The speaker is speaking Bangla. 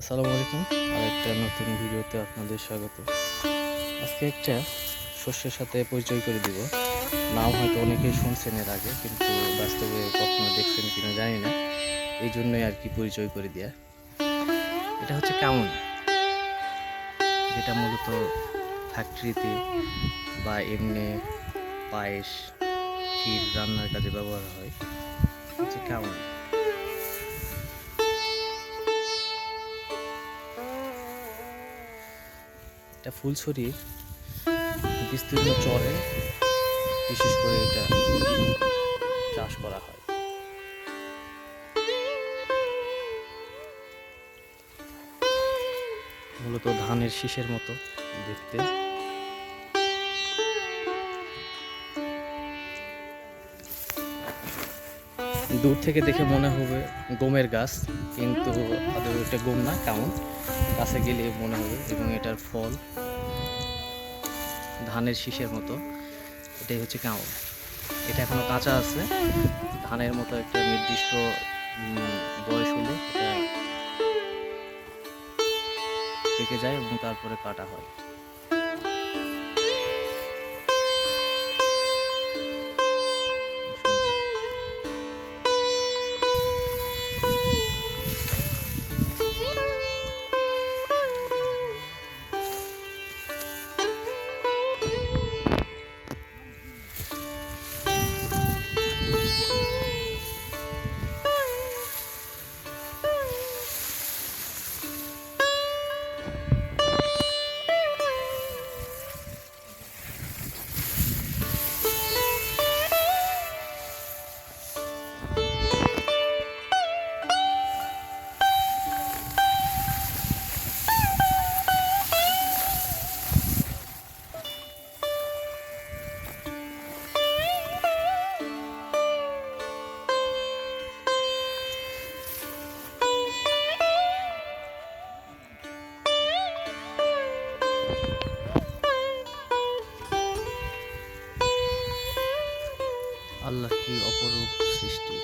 আসসালামু আলাইকুম। আর একটা নতুন ভিডিওতে আপনাদের স্বাগত। আজকে একটা শস্যের সাথে পরিচয় করে দিব। নাম হয়তো অনেকেই শুনছেন এর আগে, কিন্তু বাস্তবে কখনো দেখছেন কিনা জানি না। এই জন্যই আর কি পরিচয় করে দেয়া। এটা হচ্ছে কেমন। যেটা মূলত ফ্যাক্টরিতে বা এমনি পায়েস, ক্ষীর রান্নার কাজে ব্যবহার হয়। হচ্ছে কেমন। এটা ফুলছড়ির বিস্তীর্ণ চরে বিশেষ করে এটা চাষ করা হয়। মূলত ধানের শীষের মতো দেখতে। দূর থেকে দেখে মনে হবে গমের গাছ। কিন্তু আদৌ এটা গম না, কেমন? কাছে গেলে মনে হবে এবং এটার ফল ধানের শীষের মতো। এটাই হচ্ছে কেমন এটা এখনও কাঁচা আছে। ধানের মতো একটা নির্দিষ্ট বয়স হলে পেকে যায় এবং তারপরে কাটা হয়। অপরূপ সৃষ্টি